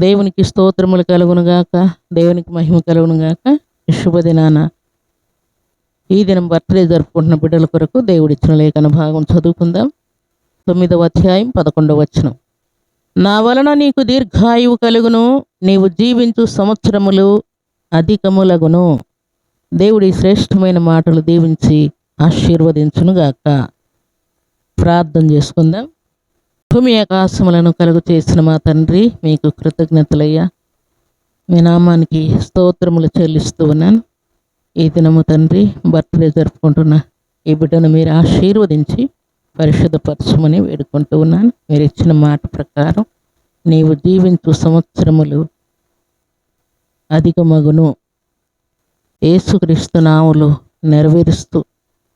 దేవునికి స్తోత్రములు కలుగునుగాక దేవునికి మహిమ కలుగునుగాక శుభదినాన. ఈ దినం బర్త్డే జరుపుకుంటున్న బిడ్డల కొరకు దేవుడిచ్చిన లేఖన భాగం చదువుకుందాం. తొమ్మిదవ అధ్యాయం పదకొండవ వచనం. నా వలన నీకు దీర్ఘాయువు కలుగును నీవు జీవించు సంవత్సరములు అధికములగును. దేవుడి శ్రేష్టమైన మాటలు దీవించి ఆశీర్వదించునుగాక ప్రార్థన చేసుకుందాం. భూమి ఆకాశములను కలుగు చేసిన మా తండ్రి మీకు కృతజ్ఞతలయ్యా. మీ నామానికి స్తోత్రములు చెల్లిస్తూ ఉన్నాను. ఈ దినము తండ్రి బర్త్డే జరుపుకుంటున్న ఈ బిడ్డను మీరు ఆశీర్వదించి పరిశుద్ధపరచమని వేడుకుంటూ ఉన్నాను. మీరు ఇచ్చిన మాట ప్రకారం నీవు జీవించు సంవత్సరములు అధికమగును. ఏసుక్రీస్తు నాములు నెరవేరుస్తూ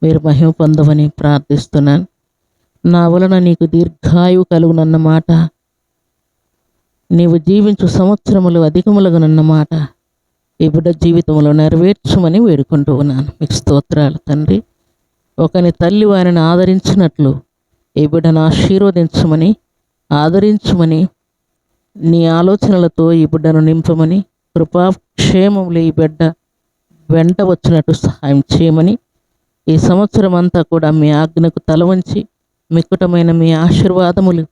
మీరు మహిమ పొందమని ప్రార్థిస్తున్నాను. నా వలన నీకు దీర్ఘాయువు కలుగునన్న మాట. నీవు జీవించు సంవత్సరములు అధికములగునన్నమాట. ఈ బిడ్డ జీవితంలో నెరవేర్చమని వేడుకుంటూ ఉన్నాను. మీకు స్తోత్రాలు తండ్రి. ఒకని తల్లి వారిని ఆదరించినట్లు ఈ బిడ్డను ఆశీర్వదించమని ఆదరించమని నీ ఆలోచనలతో ఈ బిడ్డను నింపమని కృపాక్షేమములు ఈ బిడ్డ వెంట వచ్చినట్టు సహాయం చేయమని ఈ సంవత్సరం అంతా కూడా మీ ఆజ్ఞకు తల వంచి మిక్కుటమైన మీ ఆశీర్వాదములు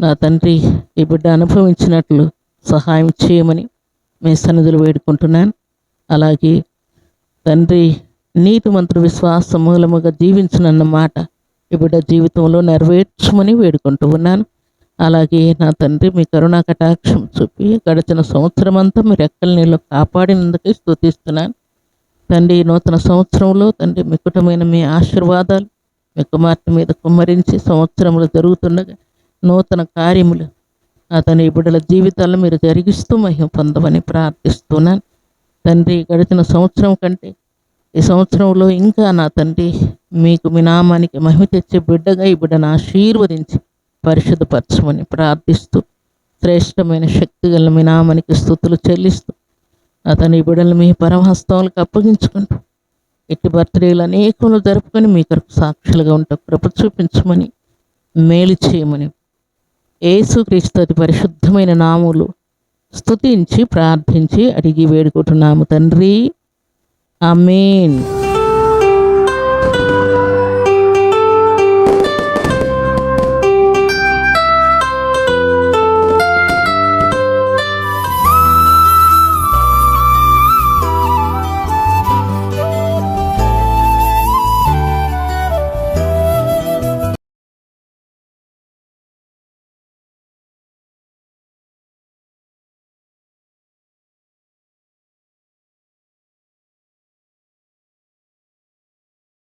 నా తండ్రి ఈ బిడ్డ అనుభవించినట్లు సహాయం చేయమని మీ సన్నిధులు వేడుకుంటున్నాను. అలాగే తండ్రి నీతిమంతుడు విశ్వాస మూలముగా జీవించనన్న మాట ఈ బిడ్డ జీవితంలో నెరవేర్చమని వేడుకుంటూ ఉన్నాను. అలాగే నా తండ్రి మీ కరుణా కటాక్షం చూపి గడిచిన సంవత్సరం అంతా మీ రెక్కల నీళ్ళు కాపాడినందుకే స్తుతిస్తున్నాను. తండ్రి నూతన సంవత్సరంలో తండ్రి మికుటమైన మీ ఆశీర్వాదాలు మీ కుమార్తె మీద కుమ్మరించి సంవత్సరములు జరుగుతుండగా నూతన కార్యములు అతని బిడ్డల జీవితాలను మీరు జరిగిస్తూ మహిమ పొందమని ప్రార్థిస్తున్నాను. తండ్రి గడిచిన సంవత్సరం కంటే ఈ సంవత్సరంలో ఇంకా నా తండ్రి మీకు మీ నామానికి మహిమ తెచ్చే బిడ్డగా ఈ బిడ్డను ఆశీర్వదించి పరిశుద్ధపరచమని ప్రార్థిస్తూ శ్రేష్టమైన శక్తి గల మీ నామానికి స్థుతులు చెల్లిస్తూ అతని బిడ్డలు మీ పరమహస్తములకు అప్పగించుకుంటూ ఇట్టి బర్త్డేలు అనేకములు జరుపుకొని మీ కొరకు సాక్షులుగా ఉంటా. కృప చూపించమని మేలు చేయమని. ఏసుక్రీస్తు అతి పరిశుద్ధమైన నాములు స్తుతించి ప్రార్థించి అడిగి వేడుకుంటున్నాము తండ్రి. ఆమేన్.